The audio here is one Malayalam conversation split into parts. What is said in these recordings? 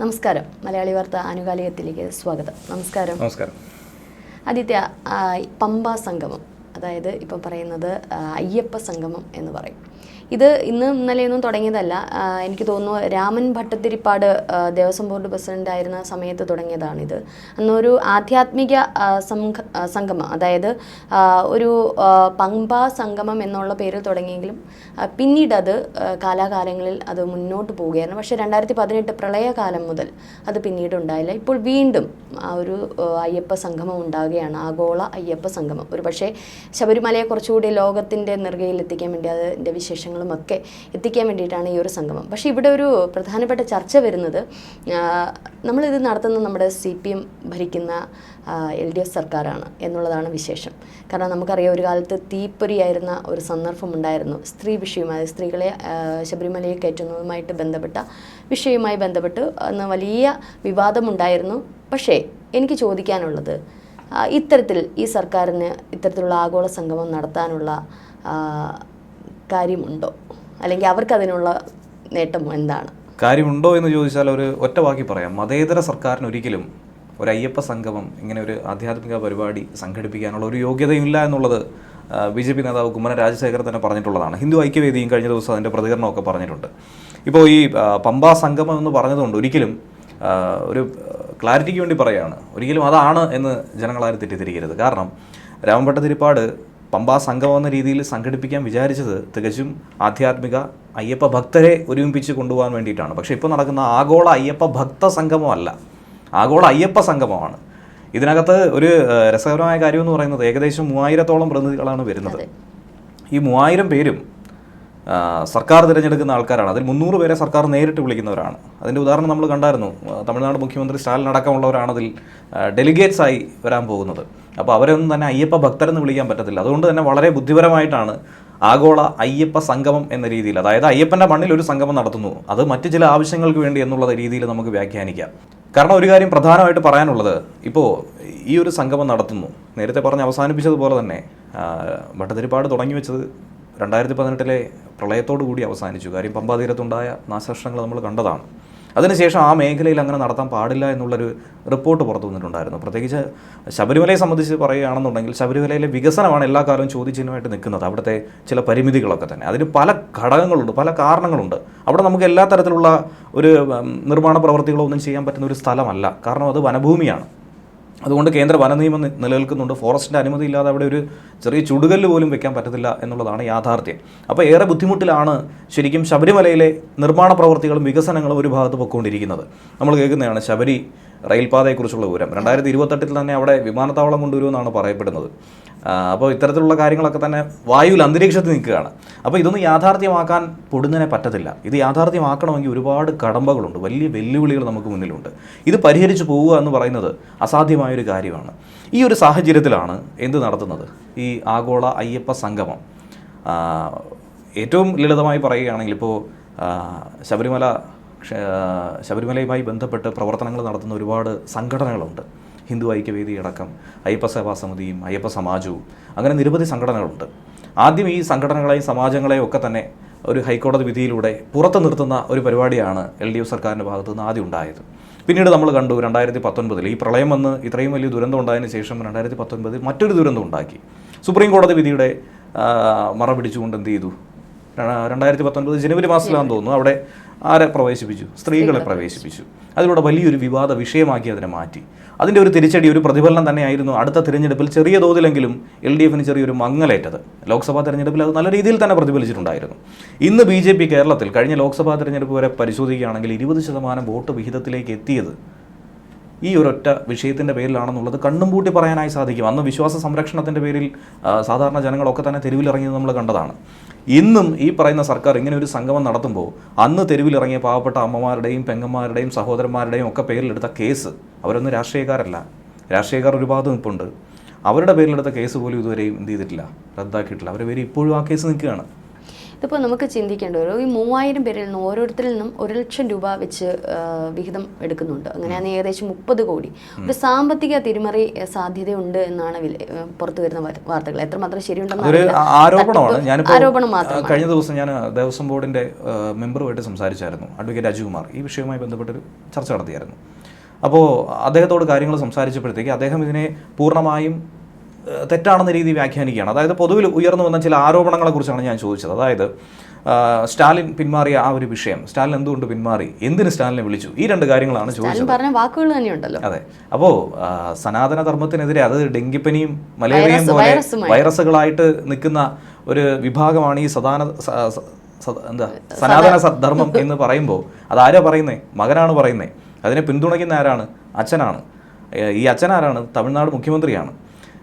നമസ്കാരം. മലയാളി വാർത്ത ആനുകാലികത്തിലേക്ക് സ്വാഗതം. നമസ്കാരം. നമസ്കാരം. ആദിത്യ പമ്പ സംഗമം അതായത് ഇപ്പം പറയുന്നത് അയ്യപ്പ സംഗമം എന്ന് പറയും. ഇത് ഇന്ന് ഇന്നലെയൊന്നും തുടങ്ങിയതല്ല. എനിക്ക് തോന്നുന്നു രാമൻ ഭട്ടത്തിരിപ്പാട് ദേവസ്വം ബോർഡ് പ്രസിഡന്റ് ആയിരുന്ന സമയത്ത് തുടങ്ങിയതാണിത്. അന്നൊരു ആധ്യാത്മിക സംഘ- സംഗമം അതായത് ഒരു പമ്പ സംഗമം എന്നുള്ള പേരിൽ തുടങ്ങിയെങ്കിലും പിന്നീട് അത് കാലാകാലങ്ങളിൽ അത് മുന്നോട്ട് പോവുകയായിരുന്നു. പക്ഷേ രണ്ടായിരത്തി പതിനെട്ട് പ്രളയകാലം മുതൽ അത് പിന്നീട് ഉണ്ടായില്ല. ഇപ്പോൾ വീണ്ടും ആ ഒരു അയ്യപ്പ സംഗമം ഉണ്ടാവുകയാണ്. ആഗോള അയ്യപ്പ സംഗമം. ഒരു പക്ഷേ ശബരിമലയെ കുറച്ചുകൂടി ലോകത്തിന്റെ എത്തിക്കാൻ വേണ്ടി അതിന്റെ ഒക്കെ എത്തിക്കാൻ വേണ്ടിയിട്ടാണ് ഈ ഒരു സംഗമം. പക്ഷേ ഇവിടെ ഒരു പ്രധാനപ്പെട്ട ചർച്ച വരുന്നത് നമ്മളിത് നടത്തുന്ന നമ്മുടെ സി പി എം ഭരിക്കുന്ന എൽ ഡി എഫ് സർക്കാരാണ് എന്നുള്ളതാണ് വിശേഷം. കാരണം നമുക്കറിയാം ഒരു കാലത്ത് തീപ്പൊരിയായിരുന്ന ഒരു സന്ദർഭം ഉണ്ടായിരുന്നു സ്ത്രീ വിഷയമായി സ്ത്രീകളെ ശബരിമലയെ കയറ്റുന്നതുമായിട്ട് ബന്ധപ്പെട്ട വിഷയവുമായി ബന്ധപ്പെട്ട് അന്ന് വലിയ വിവാദമുണ്ടായിരുന്നു. പക്ഷേ എനിക്ക് ചോദിക്കാനുള്ളത് ഇത്തരത്തിൽ ഈ സർക്കാരിന് ഇത്തരത്തിലുള്ള ആഗോള സംഗമം നടത്താനുള്ള കാര്യമുണ്ടോ? അല്ലെങ്കിൽ അവർക്ക് അതിനുള്ള നേട്ടം എന്താണ്? കാര്യമുണ്ടോ എന്ന് ചോദിച്ചാൽ ഒരു ഒറ്റ വാക്കി പറയാം. മതേതര സർക്കാരിന് ഒരിക്കലും ഒരു അയ്യപ്പ സംഗമം ഇങ്ങനെ ഒരു ആധ്യാത്മിക പരിപാടി സംഘടിപ്പിക്കാനുള്ള ഒരു യോഗ്യതയില്ല എന്നുള്ളത് ബി ജെ പി നേതാവ് കുമ്മന രാജശേഖരൻ തന്നെ പറഞ്ഞിട്ടുള്ളതാണ്. ഹിന്ദു ഐക്യവേദിയും കഴിഞ്ഞ ദിവസം അതിന്റെ പ്രതികരണമൊക്കെ പറഞ്ഞിട്ടുണ്ട്. ഇപ്പോൾ ഈ പമ്പാ സംഗമം എന്ന് പറഞ്ഞതുകൊണ്ട് ഒരിക്കലും ഒരു ക്ലാരിറ്റിക്ക് വേണ്ടി പറയുകയാണ് ഒരിക്കലും അതാണ് എന്ന് ജനങ്ങളാരും തെറ്റിദ്ധരിക്കരുത്. കാരണം രാമഭട്ട തിരുപ്പാട് പമ്പാ സംഘം എന്ന രീതിയിൽ സംഘടിപ്പിക്കാൻ വിചാരിച്ചത് തികച്ചും ആധ്യാത്മിക അയ്യപ്പ ഭക്തരെ ഒരുമിപ്പിച്ച് കൊണ്ടുപോകാൻ വേണ്ടിയിട്ടാണ്. പക്ഷേ ഇപ്പോൾ നടക്കുന്ന ആഗോള അയ്യപ്പ ഭക്ത സംഗമമല്ല. ആഗോള അയ്യപ്പ സംഗമമാണ്. ഇതിനകത്ത് ഒരു രസകരമായ കാര്യം എന്ന് പറയുന്നത് ഏകദേശം മൂവായിരത്തോളം പ്രതിനിധികളാണ് വരുന്നത്. ഈ മൂവായിരം പേരും സർക്കാർ തിരഞ്ഞെടുക്കുന്ന ആൾക്കാരാണ്. അതിൽ മുന്നൂറ് പേരെ സർക്കാർ നേരിട്ട് വിളിക്കുന്നവരാണ്. അതിന്റെ ഉദാഹരണം നമ്മൾ കണ്ടായിരുന്നു. തമിഴ്നാട് മുഖ്യമന്ത്രി സ്റ്റാലിൻ അടക്കമുള്ളവരാണ് അതിൽ ഡെലിഗേറ്റ്സ് ആയി വരാൻ പോകുന്നത്. അപ്പോൾ അവരെ ഒന്നും തന്നെ അയ്യപ്പ ഭക്തരെന്ന് വിളിക്കാൻ പറ്റത്തില്ല. അതുകൊണ്ട് തന്നെ വളരെ ബുദ്ധിപരമായിട്ടാണ് ആഗോള അയ്യപ്പ സംഗമം എന്ന രീതിയിൽ അതായത് അയ്യപ്പന്റെ മണ്ണിൽ ഒരു സംഗമം നടത്തുന്നു. അത് മറ്റ് ചില ആവശ്യങ്ങൾക്ക് വേണ്ടി എന്നുള്ള രീതിയിൽ നമുക്ക് വ്യാഖ്യാനിക്കാം. കാരണം ഒരു കാര്യം പ്രധാനമായിട്ട് പറയാനുള്ളത് ഇപ്പോൾ ഈ ഒരു സംഗമം നടത്തുന്നു. നേരത്തെ പറഞ്ഞ് അവസാനിപ്പിച്ചതുപോലെ തന്നെ ഭട്ടതിരിപ്പാട് തുടങ്ങി വെച്ചത് രണ്ടായിരത്തി പതിനെട്ടിലെ പ്രളയത്തോടു കൂടി അവസാനിച്ചു. കാര്യം പമ്പാതീരത്തുണ്ടായ നാശനഷ്ടങ്ങൾ നമ്മൾ കണ്ടതാണ്. അതിനുശേഷം ആ മേഖലയിൽ അങ്ങനെ നടത്താൻ പാടില്ല എന്നുള്ളൊരു റിപ്പോർട്ട് പുറത്തു വന്നിട്ടുണ്ടായിരുന്നു. പ്രത്യേകിച്ച് ശബരിമലയെ സംബന്ധിച്ച് പറയുകയാണെന്നുണ്ടെങ്കിൽ ശബരിമലയിലെ വികസനമാണ് എല്ലാ കാലവും ചോദ്യചിഹ്നമായിട്ട് നിൽക്കുന്നത്. അവിടുത്തെ ചില പരിമിതികളൊക്കെ തന്നെ. അതിന് പല ഘടകങ്ങളുണ്ട് പല കാരണങ്ങളുണ്ട്. അവിടെ നമുക്ക് എല്ലാ തരത്തിലുള്ള ഒരു നിർമ്മാണ പ്രവർത്തികളോ ഒന്നും ചെയ്യാൻ പറ്റുന്ന ഒരു സ്ഥലമല്ല. കാരണം അത് വനഭൂമിയാണ്. അതുകൊണ്ട് കേന്ദ്ര വന നിയമം നി- നിലനിൽക്കുന്നുണ്ട്. ഫോറസ്റ്റിന്റെ അനുമതി ഇല്ലാതെ അവിടെ ഒരു ചെറിയ ചുടുകല്ല് പോലും വെക്കാൻ പറ്റത്തില്ല എന്നുള്ളതാണ് യാഥാർത്ഥ്യം. അപ്പോൾ ഏറെ ബുദ്ധിമുട്ടിലാണ് ശരിക്കും ശബരിമലയിലെ നിർമ്മാണ പ്രവർത്തികളും വികസനങ്ങളും ഒരു ഭാഗത്ത് പൊയ്ക്കൊണ്ടിരിക്കുന്നത് നമ്മൾ കേൾക്കുന്നതാണ് ശബരി റെയിൽപാതയെക്കുറിച്ചുള്ള വിവരം. രണ്ടായിരത്തി ഇരുപത്തെട്ടിൽ തന്നെ അവിടെ വിമാനത്താവളം കൊണ്ടുവരുമെന്നാണ് പറയപ്പെടുന്നത്. അപ്പോൾ ഇത്തരത്തിലുള്ള കാര്യങ്ങളൊക്കെ തന്നെ വായുവിൽ അന്തരീക്ഷത്തിൽ നിൽക്കുകയാണ്. അപ്പോൾ ഇതൊന്നും യാഥാർത്ഥ്യമാക്കാൻ പൊടുന്നതിനെ പറ്റത്തില്ല. ഇത് യാഥാർത്ഥ്യമാക്കണമെങ്കിൽ ഒരുപാട് കടമ്പകളുണ്ട്. വലിയ വെല്ലുവിളികൾ നമുക്ക് മുന്നിലുണ്ട്. ഇത് പരിഹരിച്ചു പോവുക എന്ന് പറയുന്നത് അസാധ്യമായൊരു കാര്യമാണ്. ഈ ഒരു സാഹചര്യത്തിലാണ് എന്ത് നടത്തുന്നത്? ഈ ആഗോള അയ്യപ്പ സംഗമം. ഏറ്റവും ലളിതമായി പറയുകയാണെങ്കിൽ ഇപ്പോൾ ശബരിമല ശബരിമലയുമായി ബന്ധപ്പെട്ട് പ്രവർത്തനങ്ങൾ നടത്തുന്ന ഒരുപാട് സംഘടനകളുണ്ട്. ഹിന്ദു ഐക്യവേദി അടക്കം അയ്യപ്പ സേവാ സമിതിയും അയ്യപ്പ സമാജവും അങ്ങനെ നിരവധി സംഘടനകളുണ്ട്. ആദ്യം ഈ സംഘടനകളെയും സമാജങ്ങളെയും ഒക്കെ തന്നെ ഒരു ഹൈക്കോടതി വിധിയിലൂടെ പുറത്തു നിർത്തുന്ന ഒരു പരിപാടിയാണ് എൽ ഡി എഫ് സർക്കാരിന്റെ ഭാഗത്തു നിന്ന് ആദ്യം ഉണ്ടായത്. പിന്നീട് നമ്മൾ കണ്ടു രണ്ടായിരത്തി പത്തൊൻപതിൽ ഈ പ്രളയം വന്ന് ഇത്രയും വലിയ ദുരന്തം ഉണ്ടായതിനു ശേഷം രണ്ടായിരത്തി പത്തൊൻപതിൽ മറ്റൊരു ദുരന്തം ഉണ്ടാക്കി. സുപ്രീം കോടതി വിധിയുടെ മറ പിടിച്ചുകൊണ്ട് എന്ത് ചെയ്തു? രണ്ടായിരത്തി പത്തൊൻപത് ജനുവരി മാസത്തിലാണെന്ന് തോന്നുന്നു. അവിടെ ആരെ പ്രവേശിപ്പിച്ചു? സ്ത്രീകളെ പ്രവേശിപ്പിച്ചു. അതിലൂടെ വലിയൊരു വിവാദ വിഷയമാക്കി അതിനെ മാറ്റി. അതിന്റെ ഒരു തിരിച്ചടി ഒരു പ്രതിഫലനം തന്നെയായിരുന്നു അടുത്ത തിരഞ്ഞെടുപ്പിൽ ചെറിയ തോതിലെങ്കിലും എൽ ഡി എഫിന് ചെറിയൊരു മങ്ങലേറ്റത്. ലോക്സഭാ തെരഞ്ഞെടുപ്പിൽ അത് നല്ല രീതിയിൽ തന്നെ പ്രതിഫലിച്ചിട്ടുണ്ടായിരുന്നു. ഇന്ന് ബി ജെ പി കേരളത്തിൽ കഴിഞ്ഞ ലോക്സഭാ തെരഞ്ഞെടുപ്പ് വരെ പരിശോധിക്കുകയാണെങ്കിൽ ഇരുപത് ശതമാനം വോട്ട് വിഹിതത്തിലേക്ക് എത്തിയത് ഈ ഒരൊറ്റ വിഷയത്തിന്റെ പേരിലാണെന്നുള്ളത് കണ്ണും പൂട്ടി പറയാനായി സാധിക്കും. അന്ന് വിശ്വാസ സംരക്ഷണത്തിന്റെ പേരിൽ സാധാരണ ജനങ്ങളൊക്കെ തന്നെ തെരുവിലിറങ്ങിയത് നമ്മൾ കണ്ടതാണ്. ഇന്നും ഈ പറയുന്ന സർക്കാർ ഇങ്ങനെ ഒരു സംഗമം നടത്തുമ്പോൾ അന്ന് തെരുവിലിറങ്ങിയ പാവപ്പെട്ട അമ്മമാരുടെയും പെങ്ങന്മാരുടെയും സഹോദരന്മാരുടെയും ഒക്കെ പേരിലെടുത്ത കേസ് അവരൊന്നും രാഷ്ട്രീയക്കാരല്ല. രാഷ്ട്രീയക്കാർ ഒരുപാട് നിൽപ്പുണ്ട് അവരുടെ പേരിലെടുത്ത കേസ് പോലും ഇതുവരെയും എന്ത് ചെയ്തിട്ടില്ല. റദ്ദാക്കിയിട്ടില്ല. അവരുടെ പേര് ഇപ്പോഴും ആ കേസ് നിൽക്കുകയാണ്. ഇതിപ്പോൾ നമുക്ക് ചിന്തിക്കേണ്ട ഒരു ഈ മൂവായിരം പേരിൽ നിന്ന് ഓരോരുത്തരിൽ നിന്നും ഒരു ലക്ഷം രൂപ വെച്ച് വിഹിതം എടുക്കുന്നുണ്ട്. അങ്ങനെയാണ് ഏകദേശം മുപ്പത് കോടി. ഒരു സാമ്പത്തിക തിരിമറി സാധ്യതയുണ്ട് എന്നാണ് പുറത്തു വരുന്ന വാർത്തകൾ. എത്രമാത്രം ശരിയുണ്ടെന്ന് ആരോപണമാണ്. ആരോപണം മാത്രം കഴിഞ്ഞ ദിവസം ഞാൻ ദേവസ്വം ബോർഡിന്റെ മെമ്പറുമായിട്ട് സംസാരിച്ചായിരുന്നു. അഡ്വക്കേറ്റ് രാജകുമാർ ഈ വിഷയവുമായി ബന്ധപ്പെട്ടൊരു ചർച്ച നടത്തിയായിരുന്നു. അപ്പോൾ അദ്ദേഹത്തോട് കാര്യങ്ങൾ സംസാരിച്ചപ്പോഴത്തേക്ക് അദ്ദേഹം ഇതിനെ പൂർണമായും തെറ്റാണെന്ന രീതി വ്യാഖ്യാനിക്കുകയാണ്. അതായത് പൊതുവിൽ ഉയർന്നു വന്ന ചില ആരോപണങ്ങളെക്കുറിച്ചാണ് ഞാൻ ചോദിച്ചത്. അതായത് സ്റ്റാലിൻ പിന്മാറിയ ആ ഒരു വിഷയം സ്റ്റാലിൻ എന്തുകൊണ്ട് പിന്മാറി എന്തിന് സ്റ്റാലിനെ വിളിച്ചു ഈ രണ്ട് കാര്യങ്ങളാണ് ചോദിച്ചത്. പറഞ്ഞ വാക്കുകൾ തന്നെയുണ്ടല്ലോ. അതെ. അപ്പോൾ സനാതന ധർമ്മത്തിനെതിരെ അത് ഡെങ്കിപ്പനിയും മലേറിയയും പോലെ വൈറസുകളായിട്ട് നിൽക്കുന്ന ഒരു വിഭാഗമാണ് ഈ സദാന എന്താ സനാതന സദ്ധർമ്മം എന്ന് പറയുമ്പോൾ അതാരാ പറയുന്നേ? മകനാണ് പറയുന്നേ. അതിനെ പിന്തുണയ്ക്കുന്ന ആരാണ്? അച്ഛനാണ്. ഈ അച്ഛനാരാണ്? തമിഴ്നാട് മുഖ്യമന്ത്രിയാണ്.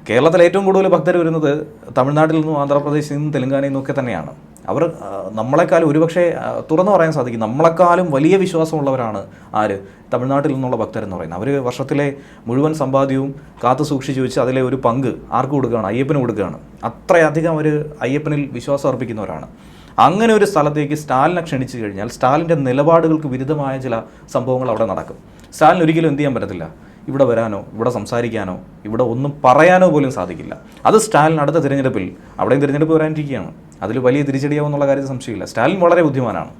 കേരളത്തിൽ ഏറ്റവും കൂടുതൽ ഭക്തർ വരുന്നത് തമിഴ്നാട്ടിൽ നിന്നും ആന്ധ്രാപ്രദേശിൽ നിന്നും തെലങ്കാനയിൽ നിന്നൊക്കെ തന്നെയാണ്. അവർ നമ്മളെക്കാളും ഒരുപക്ഷെ തുറന്നു പറയാൻ സാധിക്കും. നമ്മളെക്കാളും വലിയ വിശ്വാസമുള്ളവരാണ് ആര്? തമിഴ്നാട്ടിൽ നിന്നുള്ള ഭക്തരെന്ന് പറയുന്നത്. അവർ വർഷത്തിലെ മുഴുവൻ സമ്പാദ്യവും കാത്തു സൂക്ഷിച്ചു വെച്ച് അതിലെ ഒരു പങ്ക് ആർക്ക് കൊടുക്കുകയാണ്? അയ്യപ്പന് കൊടുക്കുകയാണ്. അത്രയധികം അവർ അയ്യപ്പനിൽ വിശ്വാസം അർപ്പിക്കുന്നവരാണ്. അങ്ങനെ ഒരു സ്ഥലത്തേക്ക് സ്റ്റാലിനെ ക്ഷണിച്ചു കഴിഞ്ഞാൽ സ്റ്റാലിന്റെ നിലപാടുകൾക്ക് വിരുദ്ധമായ ചില സംഭവങ്ങൾ അവിടെ നടക്കും. സ്റ്റാലിന് ഒരിക്കലും എന്ത് ചെയ്യാൻ പറ്റത്തില്ല? ഇവിടെ വരാനോ ഇവിടെ സംസാരിക്കാനോ ഇവിടെ ഒന്നും പറയാനോ പോലും സാധിക്കില്ല. അത് സ്റ്റാലിൻ അടുത്ത തിരഞ്ഞെടുപ്പിൽ അവിടെയും തിരഞ്ഞെടുപ്പ് വരാനിരിക്കുകയാണ്. അതിൽ വലിയ തിരിച്ചടിയാവും എന്നുള്ള കാര്യത്തിൽ സംശയമില്ല. സ്റ്റാലിൻ വളരെ ബുദ്ധിമാനാണ്.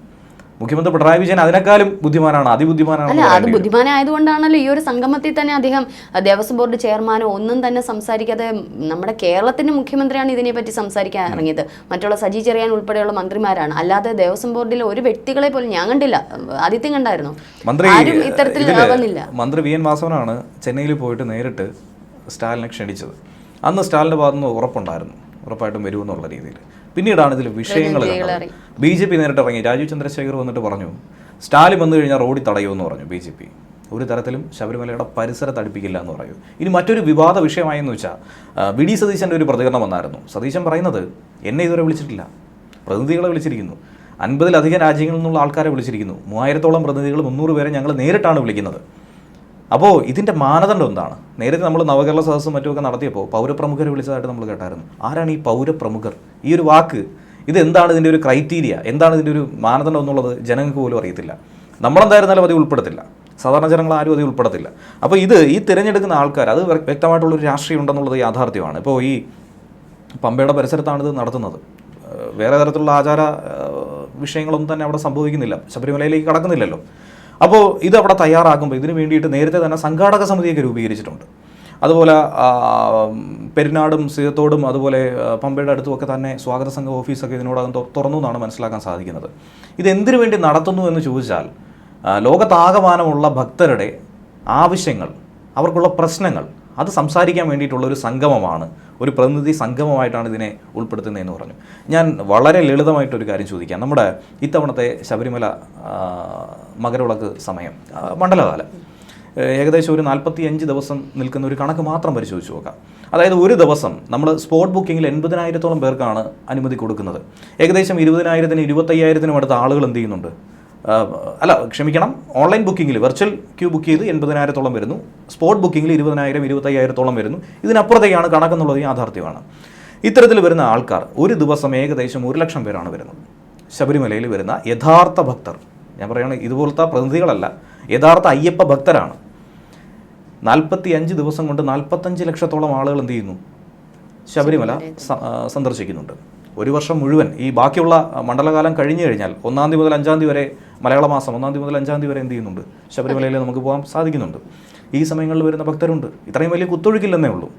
മുഖ്യമന്ത്രി പിണറായി വിജയൻ അതിനേക്കാളും ബുദ്ധിമാനാണ് അതിബുദ്ധിമാനാണ് അല്ല അത് ബുദ്ധിമാനായതുകൊണ്ടാണല്ലോ ഈ ഒരു സംഗമത്തിൽ തന്നെ അദ്ദേഹം ദേവസ്വം ബോർഡ് ചെയർമാനോ ഒന്നും തന്നെ സംസാരിക്കാതെ നമ്മുടെ കേരളത്തിന്റെ മുഖ്യമന്ത്രിയാണ് ഇതിനെപ്പറ്റി സംസാരിക്കാൻ ഇറങ്ങിയത്. മറ്റുള്ള സജി ചെറിയാൻ ഉൾപ്പെടെയുള്ള മന്ത്രിമാരാണ്. അല്ലാതെ ദേവസ്വം ബോർഡിലെ ഒരു വ്യക്തികളെ പോലും ഞാൻ കണ്ടില്ല. ആദിത്യം കണ്ടായിരുന്നു? ആരും ഇത്തരത്തിൽ മന്ത്രി വി എൻ വാസവനാണ് ചെന്നൈയിൽ പോയിട്ട് നേരിട്ട് സ്റ്റാലിനെ ക്ഷണിച്ചത്. അന്ന് സ്റ്റാലിന്റെ ഭാഗത്തുനിന്ന് ഉറപ്പുണ്ടായിരുന്നു. ഉറപ്പായിട്ടും വരുമെന്നുള്ള രീതിയിൽ. പിന്നീടാണ് ഇതിൽ വിഷയങ്ങൾ ബി ജെ പി നേരിട്ട് ഇറങ്ങി. രാജീവ് ചന്ദ്രശേഖർ വന്നിട്ട് പറഞ്ഞു സ്റ്റാലിൻ വന്നു കഴിഞ്ഞാൽ റോഡിൽ തടയുമെന്ന് പറഞ്ഞു ബി ജെ പി. ഒരു തരത്തിലും ശബരിമലയുടെ പരിസരത്ത് തടിപ്പിക്കില്ല എന്ന് പറയൂ. ഇനി മറ്റൊരു വിവാദ വിഷയമായെന്ന് വെച്ചാൽ വി ഡി സതീശന്റെ ഒരു പ്രതികരണം വന്നായിരുന്നു. സതീശൻ പറയുന്നത് എന്നെ ഇതുവരെ വിളിച്ചിട്ടില്ല. പ്രതിനിധികളെ വിളിച്ചിരിക്കുന്നു. അൻപതിലധികം രാജ്യങ്ങളിൽ നിന്നുള്ള ആൾക്കാരെ വിളിച്ചിരിക്കുന്നു. മൂവായിരത്തോളം പ്രതിനിധികൾ മുന്നൂറ് പേരെ ഞങ്ങൾ നേരിട്ടാണ് വിളിക്കുന്നത്. അപ്പോൾ ഇതിന്റെ മാനദണ്ഡം എന്താണ്? നേരത്തെ നമ്മൾ നവകേരള സദസ്സും മറ്റുമൊക്കെ നടത്തിയപ്പോൾ പൗരപ്രമുഖരെ വിളിച്ചതായിട്ട് നമ്മൾ കേട്ടായിരുന്നു. ആരാണ് ഈ പൗരപ്രമുഖർ? ഈ ഒരു വാക്ക് ഇത് എന്താണ് ഇതിന്റെ ഒരു ക്രൈറ്റീരിയ എന്താണ് ഇതിന്റെ ഒരു മാനദണ്ഡം എന്നുള്ളത് ജനങ്ങൾക്ക് പോലും അറിയത്തില്ല. നമ്മളെന്തായിരുന്നാലും അത് ഉൾപ്പെടുത്തില്ല. സാധാരണ ജനങ്ങൾ ആരും അത് ഉൾപ്പെടുത്തില്ല. അപ്പോൾ ഇത് ഈ തിരഞ്ഞെടുക്കുന്ന ആൾക്കാർ അത് വ്യ- വ്യക്തമായിട്ടുള്ളൊരു രാഷ്ട്രീയം ഉണ്ടെന്നുള്ളത് യാഥാർത്ഥ്യമാണ്. ഇപ്പോൾ ഈ പമ്പയുടെ പരിസരത്താണ് ഇത് നടത്തുന്നത്. വേറെ തരത്തിലുള്ള ആചാര വിഷയങ്ങളൊന്നും തന്നെ അവിടെ സംഭവിക്കുന്നില്ല. ശബരിമലയിലേക്ക് കടക്കുന്നില്ലല്ലോ. അപ്പോൾ ഇത് അവിടെ തയ്യാറാക്കുമ്പോൾ ഇതിന് വേണ്ടിയിട്ട് നേരത്തെ തന്നെ സംഘാടക സമിതിയൊക്കെ രൂപീകരിച്ചിട്ടുണ്ട്. അതുപോലെ പെരുന്നാടും സീതത്തോടും അതുപോലെ പമ്പയുടെ അടുത്തുമൊക്കെ തന്നെ സ്വാഗത സംഘ ഓഫീസൊക്കെ ഇതിനോടകം തുറന്നു എന്നാണ് മനസ്സിലാക്കാൻ സാധിക്കുന്നത്. ഇത് എന്തിനു വേണ്ടി നടത്തുന്നു എന്ന് ചോദിച്ചാൽ ലോകത്താകമാനമുള്ള ഭക്തരുടെ ആവശ്യങ്ങൾ അവർക്കുള്ള പ്രശ്നങ്ങൾ അത് സംസാരിക്കാൻ വേണ്ടിയിട്ടുള്ള ഒരു സംഗമമാണ്. ഒരു പ്രതിനിധി സംഗമമായിട്ടാണ് ഇതിനെ ഉൾപ്പെടുത്തുന്നതെന്ന് പറഞ്ഞു. ഞാൻ വളരെ ലളിതമായിട്ടൊരു കാര്യം ചോദിക്കാം. നമ്മുടെ ഇത്തവണത്തെ ശബരിമല മകരവിളക്ക് സമയം മണ്ഡലകാലം. ഏകദേശം ഒരു നാൽപ്പത്തി അഞ്ച് ദിവസം നിൽക്കുന്ന ഒരു കണക്ക് മാത്രം പരിശോധിച്ച് നോക്കാം. അതായത് ഒരു ദിവസം നമ്മൾ സ്പോട്ട് ബുക്കിങ്ങിൽ എൺപതിനായിരത്തോളം പേർക്കാണ് അനുമതി കൊടുക്കുന്നത്. ഏകദേശം ഇരുപതിനായിരത്തിന് ഇരുപത്തയ്യായിരത്തിനും അടുത്ത ആളുകൾ എന്ത് ചെയ്യുന്നുണ്ട്? അല്ല ക്ഷമിക്കണം. ഓൺലൈൻ ബുക്കിങ്ങിൽ വെർച്വൽ ക്യൂ ബുക്ക് ചെയ്ത് എൺപതിനായിരത്തോളം വരുന്നു. സ്പോട്ട് ബുക്കിങ്ങിൽ ഇരുപതിനായിരം ഇരുപത്തയ്യായിരത്തോളം വരുന്നു. ഇതിനപ്പുറത്തേക്കാണ് കണക്കെന്നുള്ളത് യാഥാർത്ഥ്യമാണ്. ഇത്തരത്തിൽ വരുന്ന ആൾക്കാർ ഒരു ദിവസം ഏകദേശം ഒരു ലക്ഷം പേരാണ് വരുന്നത്. ശബരിമലയിൽ വരുന്ന യഥാർത്ഥ ഭക്തർ ഞാൻ പറയുകയാണ് ഇതുപോലത്തെ പ്രതിനിധികളല്ല യഥാർത്ഥ അയ്യപ്പ ഭക്തരാണ്. നാൽപ്പത്തി അഞ്ച് ദിവസം കൊണ്ട് നാൽപ്പത്തഞ്ച് ലക്ഷത്തോളം ആളുകൾ എന്ത് ചെയ്യുന്നു? ശബരിമല സന്ദർശിക്കുന്നുണ്ട്. ഒരു വർഷം മുഴുവൻ ഈ ബാക്കിയുള്ള മണ്ഡലകാലം കഴിഞ്ഞു കഴിഞ്ഞാൽ ഒന്നാം തീയതി മുതൽ അഞ്ചാം തീയതി വരെ മലയാള മാസം ഒന്നാം തീയതി മുതൽ അഞ്ചാം തീയതി വരെ എന്ത് ചെയ്യുന്നുണ്ട്? ശബരിമലയിൽ നമുക്ക് പോകാൻ സാധിക്കുന്നുണ്ട്. ഈ സമയങ്ങളിൽ വരുന്ന ഭക്തരുണ്ട്. ഇത്രയും വലിയ കുത്തൊഴുക്കില്ലെന്നേ ഉള്ളൂ.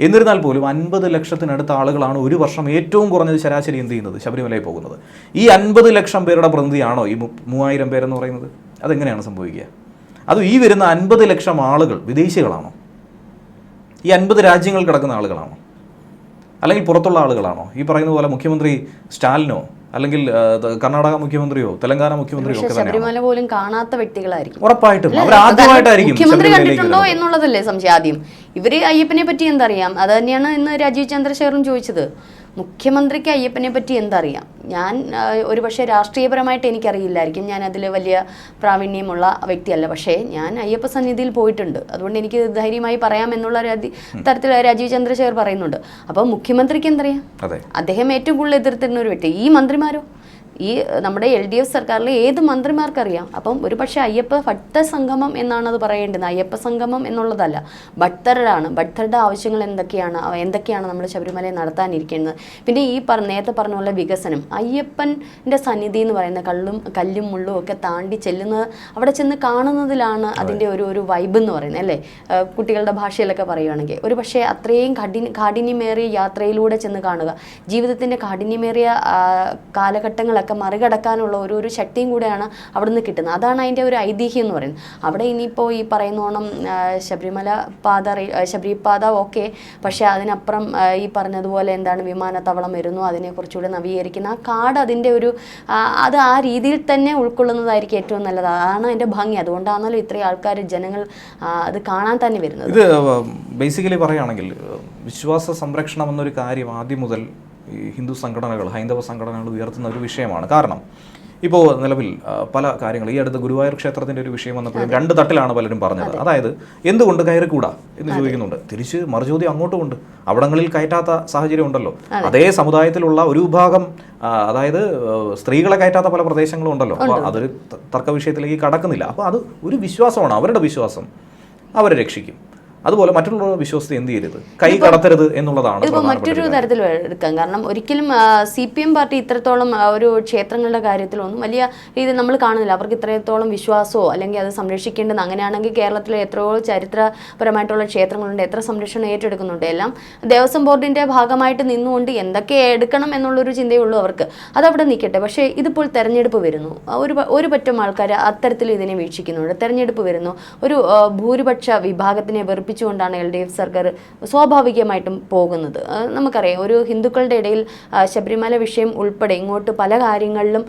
എന്നിരുന്നാൽ പോലും അൻപത് ലക്ഷത്തിനടുത്ത ആളുകളാണ് ഒരു വർഷം ഏറ്റവും കുറഞ്ഞത് ശരാശരി എന്ത് ചെയ്യുന്നത്? ശബരിമലയിൽ പോകുന്നത്. ഈ അൻപത് ലക്ഷം പേരുടെ പ്രതിനിധിയാണോ ഈ മൂവായിരം പേരെന്ന് പറയുന്നത്? അതെങ്ങനെയാണ് സംഭവിക്കുക? അതും ഈ വരുന്ന അൻപത് ലക്ഷം ആളുകൾ വിദേശികളാണോ? ഈ അൻപത് രാജ്യങ്ങൾ കിടക്കുന്ന ആളുകളാണോ? അല്ലെങ്കിൽ പുറത്തുള്ള ആളുകളാണോ? ഈ പറയുന്ന പോലെ മുഖ്യമന്ത്രി സ്റ്റാലിനോ അല്ലെങ്കിൽ കർണാടക മുഖ്യമന്ത്രിയോ തെലങ്കാന മുഖ്യമന്ത്രിയോ ഒക്കെ ശബരിമല പോലും കാണാത്ത വ്യക്തികളായിരിക്കും. ഉറപ്പായിട്ടും? അവർ ആദ്യമായിട്ടായിരിക്കും മുഖ്യമന്ത്രി കണ്ടിട്ടുണ്ടോ എന്നുള്ളതല്ലേ സംശയം ആദ്യം. ഇവർ അയ്യപ്പനെ പറ്റി എന്തറിയാം? അത് തന്നെയാണ് ഇന്ന് രാജീവ് ചന്ദ്രശേഖറും ചോദിച്ചത്. മുഖ്യമന്ത്രിക്ക് അയ്യപ്പനെ പറ്റി എന്തറിയാം? ഞാൻ ഒരുപക്ഷെ രാഷ്ട്രീയപരമായിട്ട് എനിക്കറിയില്ലായിരിക്കും. ഞാൻ അതിൽ വലിയ പ്രാവീണ്യമുള്ള വ്യക്തിയല്ല. പക്ഷേ ഞാൻ അയ്യപ്പ സന്നിധിയിൽ പോയിട്ടുണ്ട്. അതുകൊണ്ട് എനിക്ക് ധൈര്യമായി പറയാം എന്നുള്ള തരത്തിൽ രാജീവ് ചന്ദ്രശേഖർ പറയുന്നുണ്ട്. അപ്പോൾ മുഖ്യമന്ത്രിക്ക് എന്തറിയാം? അദ്ദേഹം ഏറ്റവും കൂടുതൽ എതിർത്തിരുന്ന ഒരു വ്യക്തി. ഈ മന്ത്രിമാരോ? ഈ നമ്മുടെ എൽ ഡി എഫ് സർക്കാരിലെ ഏത് മന്ത്രിമാർക്കറിയാം? അപ്പം ഒരു പക്ഷേ അയ്യപ്പ ഭക്ത സംഗമം എന്നാണ് അത് പറയേണ്ടത്. അയ്യപ്പ സംഗമം എന്നുള്ളതല്ല. ഭക്തരാണ് ഭക്തരുടെ ആവശ്യങ്ങൾ എന്തൊക്കെയാണ്? എന്തൊക്കെയാണ് നമ്മൾ ശബരിമലയിൽ നടത്താനിരിക്കുന്നത്? പിന്നെ ഈ പറ നേരത്തെ പറഞ്ഞ പോലെ വികസനം. അയ്യപ്പന്റെ സന്നിധി എന്ന് പറയുന്ന കള്ളും കല്ലും മുള്ളും ഒക്കെ താണ്ടി ചെല്ലുന്നത് അവിടെ ചെന്ന് കാണുന്നതിലാണ് അതിന്റെ ഒരു ഒരു വൈബ് എന്ന് പറയുന്നത് അല്ലേ? കുട്ടികളുടെ ഭാഷയിലൊക്കെ പറയുകയാണെങ്കിൽ ഒരു പക്ഷേ അത്രയും കഠിന കാഠിന്യമേറിയ യാത്രയിലൂടെ ചെന്ന് കാണുക. ജീവിതത്തിന്റെ കാഠിന്യമേറിയ ആ, കാലഘട്ടങ്ങളൊക്കെ മറികടക്കാനുള്ള ഒരു ഒരു ശക്തിയും കൂടെയാണ് അവിടെ നിന്ന് കിട്ടുന്നത്. അതാണ് അതിന്റെ ഒരു ഐതിഹ്യം എന്ന് പറയുന്നത്. അവിടെ ഇനിയിപ്പോൾ ഈ പറയുന്നോണം ശബരിമല പാത ശബരിപാത ഓക്കെ. പക്ഷേ അതിനപ്പുറം ഈ പറഞ്ഞതുപോലെ എന്താണ് വിമാനത്താവളം വരുന്നു അതിനെ കുറച്ചുകൂടെ നവീകരിക്കുന്ന ആ കാട് അതിന്റെ ഒരു അത് ആ രീതിയിൽ തന്നെ ഉൾക്കൊള്ളുന്നതായിരിക്കും ഏറ്റവും നല്ലത്. അതാണ് അതിന്റെ ഭംഗി. അതുകൊണ്ടാണല്ലോ ഇത്രയും ആൾക്കാർ ജനങ്ങൾ അത് കാണാൻ തന്നെ വരുന്നത്. ഇത് ബേസിക്കലി പറയുകയാണെങ്കിൽ വിശ്വാസ സംരക്ഷണം എന്നൊരു കാര്യം ആദ്യം മുതൽ ഈ ഹിന്ദു സംഘടനകൾ ഹൈന്ദവ സംഘടനകൾ ഉയർത്തുന്ന ഒരു വിഷയമാണ്. കാരണം ഇപ്പോൾ നിലവിൽ പല കാര്യങ്ങൾ ഈ അടുത്ത ഗുരുവായൂർ ക്ഷേത്രത്തിന്റെ ഒരു വിഷയം വന്നപ്പോഴും രണ്ട് തട്ടിലാണ് പലരും പറഞ്ഞത്. അതായത് എന്തുകൊണ്ട് കയറിക്കൂടാ എന്ന് ചോദിക്കുന്നുണ്ട്. തിരിച്ച് മറുചോദ്യം അങ്ങോട്ടും ഉണ്ട് അവിടങ്ങളിൽ കയറ്റാത്ത സാഹചര്യം ഉണ്ടല്ലോ. അതേ. സമുദായത്തിലുള്ള ഒരു വിഭാഗം അതായത് സ്ത്രീകളെ കയറ്റാത്ത പല പ്രദേശങ്ങളും ഉണ്ടല്ലോ. അപ്പോൾ അതൊരു തർക്ക വിഷയത്തിലേക്ക് കടക്കുന്നില്ല. അപ്പോൾ അത് ഒരു വിശ്വാസമാണ്. അവരുടെ വിശ്വാസം അവരെ രക്ഷിക്കും. അതുപോലെ മറ്റുള്ളവരുടെ വിശ്വാസത്തെ എന്ത് ചെയ്യരുത്? കൈ കടത്തരുത് എന്നുള്ളതാണ് ഇതിപ്പോൾ മറ്റൊരു തരത്തിൽ എടുക്കാം. കാരണം ഒരിക്കലും സി പി എം പാർട്ടി ഇത്രത്തോളം ഒരു ക്ഷേത്രങ്ങളുടെ കാര്യത്തിലൊന്നും വലിയ രീതിയിൽ നമ്മൾ കാണുന്നില്ല. അവർക്ക് ഇത്രത്തോളം വിശ്വാസമോ അല്ലെങ്കിൽ അത് സംരക്ഷിക്കേണ്ടത് അങ്ങനെയാണെങ്കിൽ കേരളത്തിലെ എത്രയോ ചരിത്രപരമായിട്ടുള്ള ക്ഷേത്രങ്ങളുണ്ട്. എത്ര സംരക്ഷണം ഏറ്റെടുക്കുന്നുണ്ട്. എല്ലാം ദേവസ്വം ബോർഡിന്റെ ഭാഗമായിട്ട് നിന്നുകൊണ്ട് എന്തൊക്കെ എടുക്കണം എന്നുള്ളൊരു ചിന്തയുള്ളൂ അവർക്ക്. അതവിടെ നിൽക്കട്ടെ. പക്ഷേ ഇതിപ്പോൾ തെരഞ്ഞെടുപ്പ് വരുന്നു. ഒരു ഒരു പറ്റം ആൾക്കാർ അത്തരത്തിൽ ഇതിനെ വീക്ഷിക്കുന്നുണ്ട്. തെരഞ്ഞെടുപ്പ് വരുന്നു. ഒരു ഭൂരിപക്ഷ വിഭാഗത്തിനെ വെറുപ്പിച്ചുകൊണ്ടാണ് എൽ ഡി എഫ് സർക്കാർ സ്വാഭാവികമായിട്ടും പോകുന്നത്. നമുക്കറിയാം ഒരു ഹിന്ദുക്കളുടെ ഇടയിൽ ശബരിമല വിഷയം ഉൾപ്പെടെ ഇങ്ങോട്ട് പല കാര്യങ്ങളിലും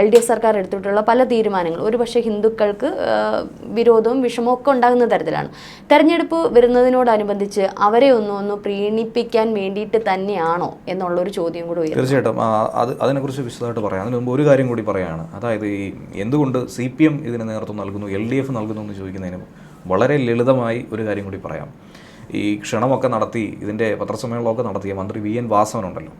എൽ ഡി എഫ് സർക്കാർ എടുത്തിട്ടുള്ള പല തീരുമാനങ്ങൾ ഒരുപക്ഷെ ഹിന്ദുക്കൾക്ക് വിരോധവും വിഷമവും ഒക്കെ ഉണ്ടാകുന്ന തരത്തിലാണ്. തെരഞ്ഞെടുപ്പ് വരുന്നതിനോടനുബന്ധിച്ച് അവരെ ഒന്ന് ഒന്ന് പ്രീണിപ്പിക്കാൻ വേണ്ടിയിട്ട് തന്നെയാണോ എന്നുള്ളൊരു ചോദ്യം കൂടി ഉയർന്നു തീർച്ചയായിട്ടും അത് അതിനെക്കുറിച്ച് വിശദമായിട്ട് പറയാം. അതിന് മുമ്പ് ഒരു കാര്യം കൂടി പറയാണ്. അതായത് ഈ എന്തുകൊണ്ട് സി പി എം ഇതിന് നേതൃത്വം നൽകുന്നു എൽ ഡി എഫ് നൽകുന്നു എന്ന് ചോദിക്കുന്നതിന് വളരെ ലളിതമായി ഒരു കാര്യം കൂടി പറയാം. ഈ ക്ഷണമൊക്കെ നടത്തി ഇതിന്റെ പത്രസമ്മേളനമൊക്കെ നടത്തിയ മന്ത്രി വി. എൻ. വാസവനുണ്ടല്ലോ.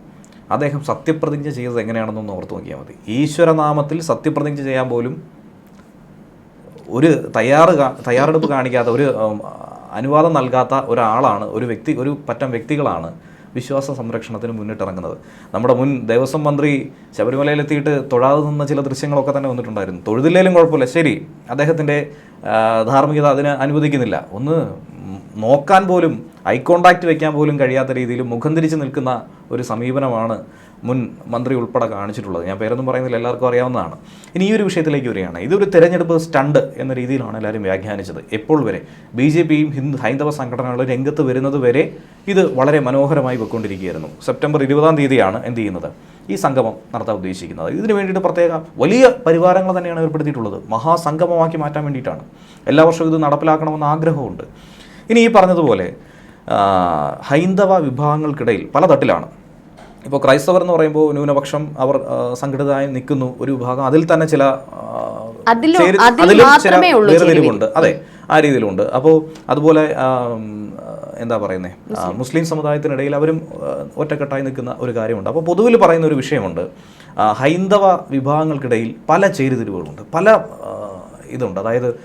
അദ്ദേഹം സത്യപ്രതിജ്ഞ ചെയ്തത് എങ്ങനെയാണെന്നൊന്ന് ഓർത്ത് നോക്കിയാൽ മതി. ഈശ്വരനാമത്തിൽ സത്യപ്രതിജ്ഞ ചെയ്യാൻ പോലും ഒരു തയ്യാറ് തയ്യാറെടുപ്പ് കാണിക്കാത്ത ഒരു അനുവാദം നൽകാത്ത ഒരാളാണ് ഒരു വ്യക്തി ഒരു പറ്റം വ്യക്തികളാണ് വിശ്വാസ സംരക്ഷണത്തിന് മുന്നിട്ടിറങ്ങുന്നത്. നമ്മുടെ മുൻ ദേവസ്വം മന്ത്രി ശബരിമലയിലെത്തിയിട്ട് തൊഴാതെ നിന്ന ചില ദൃശ്യങ്ങളൊക്കെ തന്നെ വന്നിട്ടുണ്ടായിരുന്നു. തൊഴുതില്ലേലും കുഴപ്പമില്ല. ശരി അദ്ദേഹത്തിന്റെ ധാർമ്മികത അതിന് അനുവദിക്കുന്നില്ല. ഒന്ന് നോക്കാൻ പോലും ഐ കോണ്ടാക്ട് വയ്ക്കാൻ പോലും കഴിയാത്ത രീതിയിൽ മുഖം തിരിച്ച് നിൽക്കുന്ന ഒരു സമീപനമാണ് മുൻ മന്ത്രി ഉൾപ്പെടെ കാണിച്ചിട്ടുള്ളത്. ഞാൻ പേരൊന്നും പറയുന്നില്ല എല്ലാവർക്കും അറിയാവുന്നതാണ്. ഇനി ഈ ഒരു വിഷയത്തിലേക്ക് വരികയാണ്. ഇതൊരു തെരഞ്ഞെടുപ്പ് സ്റ്റണ്ട് എന്ന രീതിയിലാണ് എല്ലാവരും വ്യാഖ്യാനിച്ചത്. എപ്പോൾ വരെ? ബി ജെ പിയും ഹിന്ദു ഹൈന്ദവ സംഘടനകളും രംഗത്ത് വരുന്നത് വരെ ഇത് വളരെ മനോഹരമായി വെക്കൊണ്ടിരിക്കുകയായിരുന്നു സെപ്റ്റംബർ ഇരുപതാം തീയതിയാണ് എന്ത് ചെയ്യുന്നത്? ഈ സംഗമം നടത്താൻ ഉദ്ദേശിക്കുന്നത്. ഇതിനു വേണ്ടിയിട്ട് പ്രത്യേക വലിയ പരിവാരങ്ങൾ തന്നെയാണ് ഏർപ്പെടുത്തിയിട്ടുള്ളത്. മഹാസംഗമമാക്കി മാറ്റാൻ വേണ്ടിയിട്ടാണ്. എല്ലാ വർഷവും ഇത് നടപ്പിലാക്കണമെന്ന് ആഗ്രഹമുണ്ട്. ഇനി ഈ പറഞ്ഞതുപോലെ ഹൈന്ദവ വിഭാഗങ്ങൾക്കിടയിൽ പല തട്ടിലാണ് ഇപ്പോൾ ക്രൈസ്തവർ എന്ന് പറയുമ്പോൾ ന്യൂനപക്ഷം അവർ സംഘടിതമായി നിൽക്കുന്നു ഒരു വിഭാഗം. അതിൽ തന്നെ ചില അതിലും- ചില വേർതിരിവുണ്ട്. അതെ ആ രീതിയിലുണ്ട്. അപ്പോൾ അതുപോലെ എന്താ പറയുന്നത് മുസ്ലിം. സമുദായത്തിനിടയിൽ അവരും ഒറ്റക്കെട്ടായി നിൽക്കുന്ന ഒരു കാര്യമുണ്ട്. അപ്പോൾ പൊതുവിൽ പറയുന്ന ഒരു വിഷയമുണ്ട്. ഹൈന്ദവ വിഭാഗങ്ങൾക്കിടയിൽ പല ചേരുതിരിവുകളുണ്ട്. പല ഇതുണ്ട്. അതായത്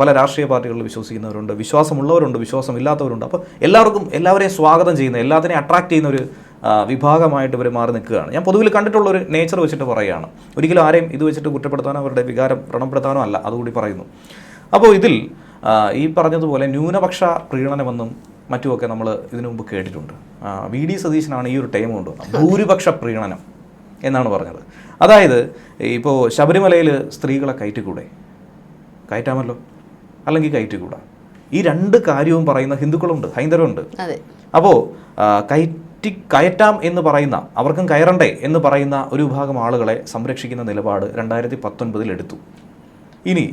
പല രാഷ്ട്രീയ പാർട്ടികളിൽ വിശ്വസിക്കുന്നവരുണ്ട് വിശ്വാസമുള്ളവരുണ്ട് വിശ്വാസമില്ലാത്തവരുണ്ട്. അപ്പോൾ എല്ലാവർക്കും എല്ലാവരെയും സ്വാഗതം ചെയ്യുന്ന എല്ലാത്തിനെയും അട്രാക്ട് ചെയ്യുന്ന ഒരു വിഭാഗമായിട്ട് ഇവർ മാറി നിൽക്കുകയാണ്. ഞാൻ പൊതുവിൽ കണ്ടിട്ടുള്ള ഒരു നേച്ചർ വെച്ചിട്ട് പറയുകയാണ്. ഒരിക്കലും ആരെയും ഇത് വെച്ചിട്ട് കുറ്റപ്പെടുത്താനോ അവരുടെ വികാരം വ്രണപ്പെടുത്താനോ അല്ല അതുകൂടി പറയുന്നു. അപ്പോൾ ഇതിൽ ഈ പറഞ്ഞതുപോലെ ന്യൂനപക്ഷ പ്രീണനമെന്നും മറ്റുമൊക്കെ നമ്മൾ ഇതിനു മുമ്പ് കേട്ടിട്ടുണ്ട്. വി ഡി സതീശനാണ് ഈ ഒരു ടൈം കൊണ്ടുവന്നത്. ഭൂരിപക്ഷ പ്രീണനം എന്നാണ് പറഞ്ഞത്. അതായത് ഇപ്പോൾ ശബരിമലയിൽ സ്ത്രീകളെ കയറ്റിക്കൂടെ? കയറ്റാമല്ലോ? അല്ലെങ്കിൽ കയറ്റിക്കൂടാ? ഈ രണ്ട് കാര്യവും പറയുന്ന ഹിന്ദുക്കളുണ്ട് ഹൈന്ദവരുണ്ട്. അപ്പോൾ അപ്പോൾ കയറ്റി കയറ്റാം എന്ന് പറയുന്ന അവർക്കും കയറണ്ടേ എന്ന് പറയുന്ന ഒരു വിഭാഗം ആളുകളെ സംരക്ഷിക്കുന്ന നിലപാട് രണ്ടായിരത്തി പത്തൊൻപതിൽ എടുത്തു. ഇനി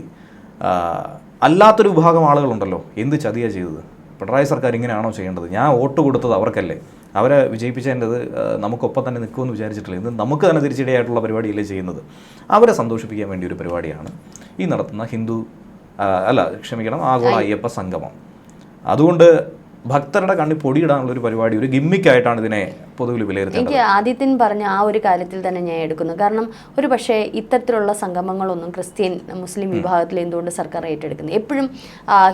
അല്ലാത്തൊരു വിഭാഗം ആളുകളുണ്ടല്ലോ എന്ത് ചതിയാ ചെയ്തത്? പിണറായി സർക്കാർ ഇങ്ങനെയാണോ ചെയ്യേണ്ടത്? ഞാൻ വോട്ട് കൊടുത്തത് അവർക്കല്ലേ. അവരെ വിജയിപ്പിച്ചതിന്റെത് നമുക്കൊപ്പം തന്നെ നിൽക്കുമെന്ന് വിചാരിച്ചിട്ടില്ല. ഇന്ന് നമുക്ക് തന്നെ തിരിച്ചടിയായിട്ടുള്ള പരിപാടിയല്ലേ ചെയ്യുന്നത്? അവരെ സന്തോഷിപ്പിക്കാൻ വേണ്ടി ഒരു പരിപാടിയാണ് ഈ നടത്തുന്ന ഹിന്ദു അല്ല ക്ഷമിക്കണം ആഗോള അയ്യപ്പ സംഗമം. അതുകൊണ്ട് ഭക്തരുടെ കണ്ണിൽ പൊടിയിടാനുള്ള ഒരു പരിപാടി ഒരു ഗിമ്മിക്കായിട്ടാണ് ഇതിനെ പൊതുവിൽ വിലയിരുത്തുന്നത് എനിക്ക് ആദിത്യൻ പറഞ്ഞ ആ ഒരു കാര്യത്തിൽ തന്നെ ഞാൻ എടുക്കുന്നു. കാരണം ഒരു പക്ഷേ ഇത്തരത്തിലുള്ള സംഗമങ്ങളൊന്നും ക്രിസ്ത്യൻ മുസ്ലിം വിഭാഗത്തിൽ എന്തുകൊണ്ട് സർക്കാർ ഏറ്റെടുക്കുന്നത്? എപ്പോഴും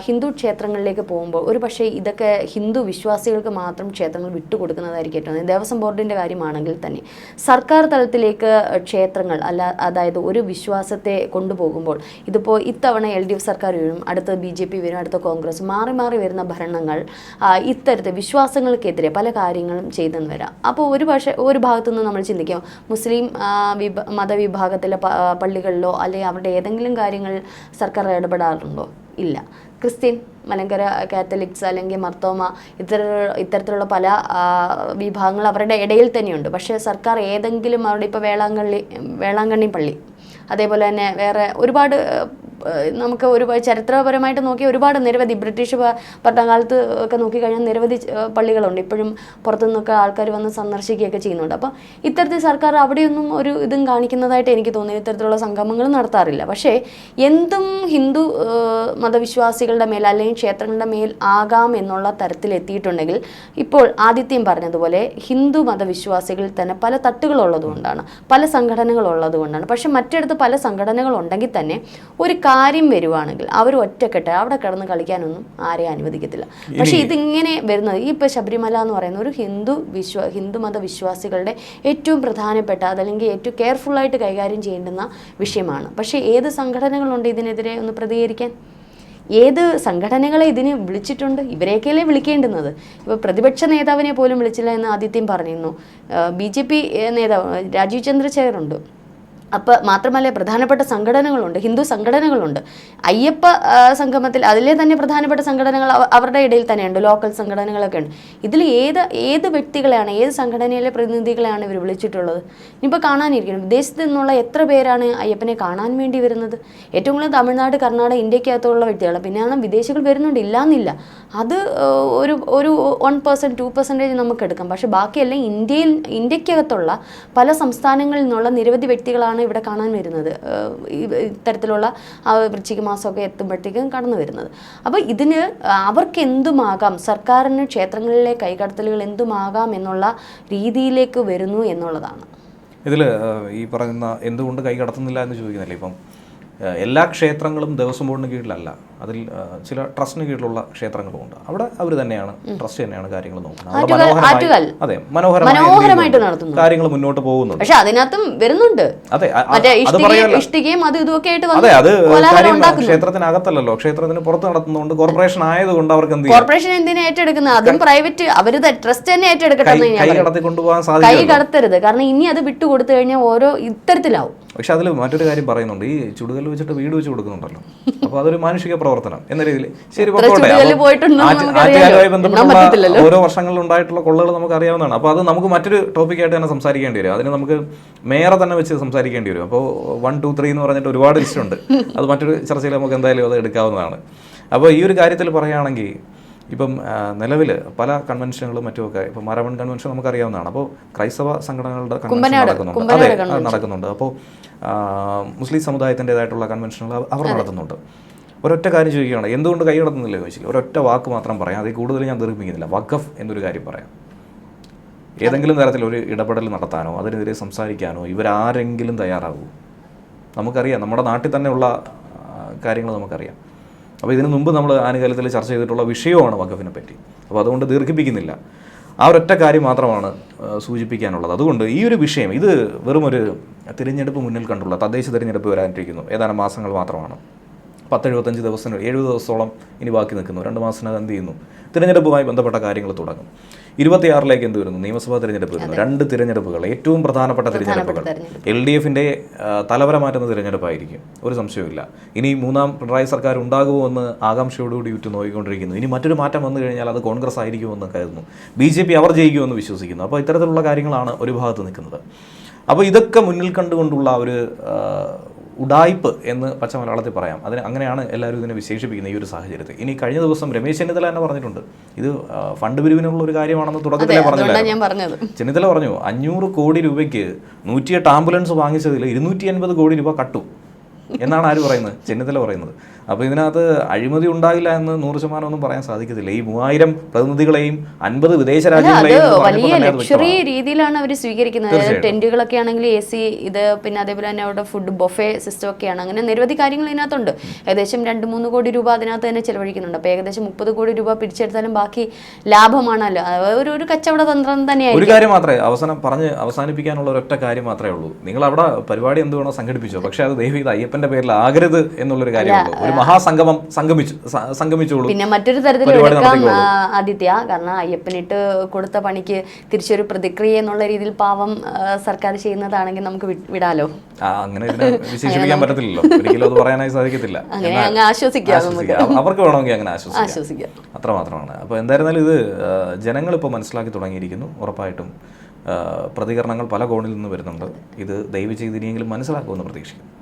ഹിന്ദു ക്ഷേത്രങ്ങളിലേക്ക് പോകുമ്പോൾ ഒരു പക്ഷേ ഇതൊക്കെ ഹിന്ദു വിശ്വാസികൾക്ക് മാത്രം ക്ഷേത്രങ്ങൾ വിട്ടുകൊടുക്കുന്നതായിരിക്കും ഏറ്റവും. ദേവസ്വം ബോർഡിന്റെ കാര്യമാണെങ്കിൽ തന്നെ സർക്കാർ തലത്തിലേക്ക് ക്ഷേത്രങ്ങൾ അല്ല അതായത് ഒരു വിശ്വാസത്തെ കൊണ്ടുപോകുമ്പോൾ ഇതിപ്പോൾ ഇത്തവണ എൽ ഡി എഫ് സർക്കാർ വരും അടുത്ത ബി ജെ പി വരും അടുത്ത കോൺഗ്രസ് മാറി മാറി വരുന്ന ഭരണങ്ങൾ ആ, ഇത്തരത്തിൽ വിശ്വാസങ്ങൾക്കെതിരെ പല കാര്യങ്ങളും ചെയ്തെന്ന് വരാം. അപ്പോൾ ഒരു പക്ഷേ ഒരു ഭാഗത്തുനിന്ന് നമ്മൾ ചിന്തിക്കാം മുസ്ലിം വിഭ മതവിഭാഗത്തിലെ പള്ളികളിലോ അല്ലെങ്കിൽ അവരുടെ ഏതെങ്കിലും കാര്യങ്ങൾ സർക്കാർ ഇടപെടാറുണ്ടോ? ഇല്ല. ക്രിസ്ത്യൻ മലങ്കര കാത്തലിക്സ് അല്ലെങ്കിൽ മർത്തോമ ഇത്തര ഇത്തരത്തിലുള്ള പല വിഭാഗങ്ങൾ അവരുടെ ഇടയിൽ തന്നെയുണ്ട്. പക്ഷേ സർക്കാർ ഏതെങ്കിലും അവരുടെ ഇപ്പോൾ വേളാങ്കണ്ണി വേളാങ്കണ്ണി പള്ളി അതേപോലെ തന്നെ വേറെ ഒരുപാട് നമുക്ക് ഒരു ചരിത്രപരമായിട്ട് നോക്കി ഒരുപാട് നിരവധി ബ്രിട്ടീഷ് ഭരണകാലത്ത് ഒക്കെ നോക്കിക്കഴിഞ്ഞാൽ നിരവധി പള്ളികളുണ്ട്. ഇപ്പോഴും പുറത്തു നിന്നൊക്കെ ആൾക്കാർ വന്ന് സന്ദർശിക്കുകയൊക്കെ ചെയ്യുന്നുണ്ട്. അപ്പോൾ ഇത്തരത്തിൽ സർക്കാർ അവിടെയൊന്നും ഒരു ഇതും കാണിക്കുന്നതായിട്ട് എനിക്ക് തോന്നുന്നു ഇത്തരത്തിലുള്ള സംഗമങ്ങൾ നടത്താറില്ല. പക്ഷേ എന്തും ഹിന്ദു മതവിശ്വാസികളുടെ മേൽ അല്ലെങ്കിൽ ക്ഷേത്രങ്ങളുടെ മേൽ ആകാം എന്നുള്ള തരത്തിൽ എത്തിയിട്ടുണ്ടെങ്കിൽ ഇപ്പോൾ ആദിത്യം പറഞ്ഞതുപോലെ ഹിന്ദു മതവിശ്വാസികളിൽ തന്നെ പല തട്ടുകളുള്ളതുകൊണ്ടാണ് പല സംഘടനകളുള്ളതുകൊണ്ടാണ്. പക്ഷെ മറ്റിടത്ത് പല സംഘടനകളുണ്ടെങ്കിൽ തന്നെ ഒരു കാര്യം വരുവാണെങ്കിൽ അവർ ഒറ്റക്കെട്ട് അവിടെ കിടന്ന് കളിക്കാനൊന്നും ആരെയും അനുവദിക്കത്തില്ല. പക്ഷെ ഇതിങ്ങനെ വരുന്നത് ഈ ഇപ്പോൾ ശബരിമല എന്ന് പറയുന്ന ഒരു ഹിന്ദു വിശ്വ ഹിന്ദു മത വിശ്വാസികളുടെ ഏറ്റവും പ്രധാനപ്പെട്ട അതല്ലെങ്കിൽ ഏറ്റവും ആയിട്ട് കൈകാര്യം ചെയ്യേണ്ടുന്ന വിഷയമാണ്. പക്ഷേ ഏത് സംഘടനകളുണ്ട് ഇതിനെതിരെ ഒന്ന് പ്രതികരിക്കാൻ? ഏത് സംഘടനകളെ ഇതിന് വിളിച്ചിട്ടുണ്ട്? ഇവരെയൊക്കെയല്ലേ വിളിക്കേണ്ടുന്നത്? ഇപ്പോൾ പ്രതിപക്ഷ നേതാവിനെ പോലും വിളിച്ചില്ല എന്ന് ആദിത്യം പറഞ്ഞിരുന്നു. ബി ജെ പി നേതാവ് രാജീവ് ചന്ദ്രശേഖറുണ്ട് അപ്പോൾ മാത്രമല്ല പ്രധാനപ്പെട്ട സംഘടനകളുണ്ട് ഹിന്ദു സംഘടനകളുണ്ട്. അയ്യപ്പ സംഗമത്തിൽ അതിലെ തന്നെ പ്രധാനപ്പെട്ട സംഘടനകൾ അവരുടെ ഇടയിൽ തന്നെയുണ്ട് ലോക്കൽ സംഘടനകളൊക്കെ ഉണ്ട്. ഇതിൽ ഏത് ഏത് വ്യക്തികളെയാണ് ഏത് സംഘടനയിലെ പ്രതിനിധികളെയാണ് ഇവർ വിളിച്ചിട്ടുള്ളത്? ഇനിയിപ്പോൾ കാണാനിരിക്കണം വിദേശത്ത് നിന്നുള്ള എത്ര പേരാണ് അയ്യപ്പനെ കാണാൻ വേണ്ടി വരുന്നത്? ഏറ്റവും കൂടുതൽ തമിഴ്നാട് കർണാടക ഇന്ത്യക്കകത്തുള്ള വ്യക്തികൾ പിന്നെയാണ് വിദേശികൾ വരുന്നുണ്ട് ഇല്ലാന്നില്ല. അത് ഒരു ഒരു വൺ പെർസെന്റ് ടു പെർസെന്റേജ് നമുക്ക് എടുക്കാം. പക്ഷേ ബാക്കിയെല്ലാം ഇന്ത്യയിൽ ഇന്ത്യക്കകത്തുള്ള പല സംസ്ഥാനങ്ങളിൽ നിന്നുള്ള നിരവധി വ്യക്തികളാണ് ഇവിടെ കാണാൻ വരുന്നത്. ഇത്തരത്തിലുള്ള ആ വൃശ്ചിക മാസമൊക്കെ എത്തുമ്പോഴത്തേക്കും കടന്നു വരുന്നത്. അപ്പോൾ ഇതിന് അവർക്ക് എന്തുമാകാം? സർക്കാരിന് ക്ഷേത്രങ്ങളിലെ കൈകടത്തലുകൾ എന്തുമാകാം എന്നുള്ള രീതിയിലേക്ക് വരുന്നു എന്നുള്ളതാണ്. ഇതിൽ ഈ പറയുന്ന എന്തുകൊണ്ട് കൈ കടത്തുന്നില്ല എന്ന് ചോദിക്കുന്നില്ലേ ഇപ്പം? എല്ലാ ക്ഷേത്രങ്ങളും ദേവസ്വം ബോർഡിന് കീഴിലല്ല. അതിൽ ചില ട്രസ്റ്റിന് കീഴിലുള്ള ക്ഷേത്രങ്ങളുമുണ്ട് അവിടെ അവർ തന്നെയാണ് ട്രസ്റ്റ് തന്നെയാണ് കാര്യങ്ങൾ നോക്കുന്നത്. അതെ മനോഹരമായിട്ട്. കാര്യങ്ങൾ മുന്നോട്ട് പോകുന്നുണ്ട്. പക്ഷെ അതിനകത്തും വരുന്നുണ്ട്. അതെ ഇഷ്ടികയും അത് ഇതുമൊക്കെ ആയിട്ട് അതെ അത് ക്ഷേത്രത്തിനകത്തല്ലല്ലോ. ക്ഷേത്രത്തിന് പുറത്ത് നടത്തുന്നതുകൊണ്ട് കോർപ്പറേഷൻ ആയതുകൊണ്ട് അവർക്ക് എന്ത് കോർപ്പറേഷൻ എന്തിനാ ഏറ്റെടുക്കുന്നത്? അതും പ്രൈവറ്റ് അവർ ട്രസ്റ്റ് തന്നെ ഏറ്റെടുക്കട്ടെ കൈ കൈ കടത്തി കൊണ്ടുപോകാൻ കൈ സാധിക്കും കടത്തരുത്. കാരണം ഇനി അത് വിട്ടുകൊടുത്തു കഴിഞ്ഞാൽ ഓരോ ഇത്തരത്തിലാവും. പക്ഷെ അതിൽ മറ്റൊരു കാര്യം പറയുന്നുണ്ട്. ഈ ചുടുകല്ല് വെച്ചിട്ട് വീട് വെച്ച് കൊടുക്കുന്നുണ്ടല്ലോ. അപ്പൊ അതൊരു മാനുഷിക പ്രവർത്തനം എന്ന രീതിയിൽ. ശരി. ആറ്റുകാലുമായി ബന്ധപ്പെട്ടുള്ള ഓരോ വർഷങ്ങളിൽ ഉണ്ടായിട്ടുള്ള കൊള്ളകൾ നമുക്ക് അറിയാവുന്നതാണ്. അപ്പോൾ അത് നമുക്ക് മറ്റൊരു ടോപ്പിക്കായിട്ട് തന്നെ സംസാരിക്കേണ്ടി വരും. അതിന് നമുക്ക് മേയറെ തന്നെ വെച്ച് സംസാരിക്കേണ്ടി വരും. അപ്പോൾ വൺ ടു ത്രീ എന്ന് പറഞ്ഞിട്ട് ഒരുപാട് ലിസ്റ്റ് ഉണ്ട് അത് മറ്റൊരു ചർച്ചയിൽ നമുക്ക് എന്തായാലും അത് എടുക്കാവുന്നതാണ്. അപ്പോൾ ഈ ഒരു കാര്യത്തിൽ പറയുകയാണെങ്കിൽ ഇപ്പം നിലവിൽ പല കൺവെൻഷനുകളും മറ്റുമൊക്കെ ഇപ്പം മരവൺ കൺവെൻഷൻ നമുക്കറിയാവുന്നതാണ്. അപ്പോൾ ക്രൈസ്തവ സംഘടനകളുടെ കൺവെൻഷൻ നടക്കുന്നുണ്ട്. അതെ നടക്കുന്നുണ്ട്. അപ്പോൾ മുസ്ലിം സമുദായത്തിന്റെതായിട്ടുള്ള കൺവെൻഷനുകൾ അവർ നടത്തുന്നുണ്ട്. ഒരൊറ്റ കാര്യം ചോദിക്കുകയാണ് എന്തുകൊണ്ട് കൈ നടത്തുന്നില്ല ചോദിച്ചില്ല. ഒരൊറ്റ വാക്ക് മാത്രം പറയാം. അതിൽ കൂടുതൽ ഞാൻ ദീർഘിപ്പിക്കുന്നില്ല. വഖഫ് എന്നൊരു കാര്യം പറയാം. ഏതെങ്കിലും തരത്തിൽ ഒരു ഇടപെടൽ നടത്താനോ അതിനെതിരെ സംസാരിക്കാനോ ഇവരാരെങ്കിലും തയ്യാറാകൂ നമുക്കറിയാം നമ്മുടെ നാട്ടിൽ തന്നെയുള്ള കാര്യങ്ങൾ നമുക്കറിയാം. അപ്പോൾ ഇതിനു മുമ്പ് നമ്മൾ ആനുകാലത്തിൽ ചർച്ച ചെയ്തിട്ടുള്ള വിഷയമാണ് വഖഫിനെ പറ്റി. അപ്പോൾ അതുകൊണ്ട് ദീർഘിപ്പിക്കുന്നില്ല. ആ ഒരൊറ്റ കാര്യം മാത്രമാണ് സൂചിപ്പിക്കാനുള്ളത്. അതുകൊണ്ട് ഈ ഒരു വിഷയം ഇത് വെറും ഒരു തിരഞ്ഞെടുപ്പ് മുന്നിൽ കണ്ടുള്ള തദ്ദേശ തിരഞ്ഞെടുപ്പ് വരാനിരിക്കുന്നു. ഏതാനും മാസങ്ങൾ മാത്രമാണ്. പത്തെഴുപത്തഞ്ച് ദിവസം എഴുപത് ദിവസത്തോളം ഇനി ബാക്കി നിൽക്കുന്നു. രണ്ട് മാസത്തിനകം എന്ത് ചെയ്യുന്നു? തിരഞ്ഞെടുപ്പുമായി ബന്ധപ്പെട്ട കാര്യങ്ങൾ തുടങ്ങും. ഇരുപത്തിയാറിലേക്ക് എന്ത് വരുന്നു? നിയമസഭാ തിരഞ്ഞെടുപ്പ് വരുന്നു. രണ്ട് തിരഞ്ഞെടുപ്പുകൾ ഏറ്റവും പ്രധാനപ്പെട്ട തിരഞ്ഞെടുപ്പുകൾ. എൽ ഡി എഫിന്റെ തലവര മാറ്റുന്ന തിരഞ്ഞെടുപ്പായിരിക്കും. ഒരു സംശയവുമില്ല. ഇനി മൂന്നാം പിണറായി സർക്കാർ ഉണ്ടാകുമോ എന്ന് ആകാംക്ഷയോടുകൂടി ഉറ്റു നോക്കിക്കൊണ്ടിരിക്കുന്നു. ഇനി മറ്റൊരു മാറ്റം വന്നു കഴിഞ്ഞാൽ അത് കോൺഗ്രസ് ആയിരിക്കുമെന്ന് കരുതുന്നു. ബി ജെ പി അവർ ജയിക്കുമെന്ന് വിശ്വസിക്കുന്നു. അപ്പോൾ ഇത്തരത്തിലുള്ള കാര്യങ്ങളാണ് ഒരു ഭാഗത്ത് നിൽക്കുന്നത്. അപ്പോൾ ഇതൊക്കെ മുന്നിൽ കണ്ടുകൊണ്ടുള്ള ഒരു ആ, ഉഡായിപ്പ് എന്ന് പച്ച മലയാളത്തിൽ പറയാം. അതിന് അങ്ങനെയാണ് എല്ലാവരും ഇതിനെ വിശേഷിപ്പിക്കുന്നത് ഈ ഒരു സാഹചര്യത്തിൽ. ഇനി കഴിഞ്ഞ ദിവസം രമേശ് ചെന്നിത്തല തന്നെ പറഞ്ഞിട്ടുണ്ട്. ഇത് ഫണ്ട് പിരിവിനുള്ള ഒരു കാര്യമാണെന്ന് തുടക്കത്തിലേ പറഞ്ഞില്ല ചെന്നിത്തല പറഞ്ഞു അഞ്ഞൂറ് കോടി രൂപയ്ക്ക് നൂറ്റിയെട്ട് ആംബുലൻസ് വാങ്ങിച്ചതിൽ ഇരുന്നൂറ്റി അൻപത് കോടി രൂപ കട്ടു. എന്നാണ് ആര് പറയുന്നത്? ചെന്നിത്തല പറയുന്നത്. അപ്പോൾ ഇതിനകത്ത് അഴിമതി ഉണ്ടായില്ല എന്ന് നൂറ് ശതമാനം ഒന്നും പറയാൻ സാധിക്കത്തില്ല. ഈ മൂവായിരം പ്രതിനിധികളെയും അൻപത് വിദേശ രാജ്യങ്ങളെയും വലിയ ലക്ഷറി രീതിയിലാണ് അവർ സ്വീകരിക്കുന്നത്. ടെന്റുകളൊക്കെ ആണെങ്കിൽ എ സി ഇത് പിന്നെ അതേപോലെ തന്നെ അവിടെ ഫുഡ് ബൊഫെ സിസ്റ്റം ഒക്കെയാണ്. അങ്ങനെ നിരവധി കാര്യങ്ങൾ ഇതിനകത്തുണ്ട്. ഏകദേശം രണ്ട് മൂന്ന് കോടി രൂപ അതിനകത്ത് തന്നെ ചെലവഴിക്കുന്നുണ്ട്. അപ്പോൾ ഏകദേശം മുപ്പത് കോടി രൂപ പിടിച്ചെടുത്താലും ബാക്കി ലാഭമാണല്ലോ. ഒരു ഒരു കച്ചവട തന്ത്രം തന്നെയാണ് ഒരു കാര്യം മാത്രമേ അവസാനം പറഞ്ഞ് അവസാനിപ്പിക്കാനുള്ള ഒരൊറ്റ കാര്യം മാത്രമേ ഉള്ളൂ. നിങ്ങൾ അവിടെ പരിപാടി എന്ത് വേണോ സംഘടിപ്പിച്ചോ. പക്ഷേ അത് ദൈവം ഇത് അയ്യപ്പന്റെ പേരിൽ ആകരുത് എന്നുള്ളൊരു കാര്യമുള്ളൂ. ഒരു മഹാസംഗമം സംഗമിച്ചു സംഗമിച്ചോളൂ പിന്നെ മറ്റൊരു തരത്തിൽ എടുക്കാം ആദിത്യ. കാരണം അയ്യപ്പനിട്ട് കൊടുത്ത പണിക്ക് തിരിച്ചൊരു പ്രതിക്രിയ എന്നുള്ള രീതിയിൽ പാവം സർക്കാർ ചെയ്യുന്നതാണെങ്കിൽ നമുക്ക് വിടാലോ? അങ്ങനെ വിശേഷിപ്പിക്കാൻ പറ്റത്തില്ലല്ലോ. ഒരിക്കലും അത് പറയാനായി സാധിക്കത്തില്ല. അവർക്ക് വേണമെങ്കിൽ അങ്ങനെ ആശ്വസിക്കാം. അത്ര അത്രമാത്രമാണ് അപ്പോൾ എന്തായിരുന്നാലും ഇത് ജനങ്ങൾ ഇപ്പോൾ മനസ്സിലാക്കി തുടങ്ങിയിരിക്കുന്നു. ഉറപ്പായിട്ടും പ്രതികരണങ്ങൾ പല കോണിൽ നിന്ന് വരുന്നുണ്ട്. ഇത് ദയവ് ചെയ്തിനെങ്കിലും മനസ്സിലാക്കുമെന്ന് പ്രതീക്ഷിക്കുന്നു.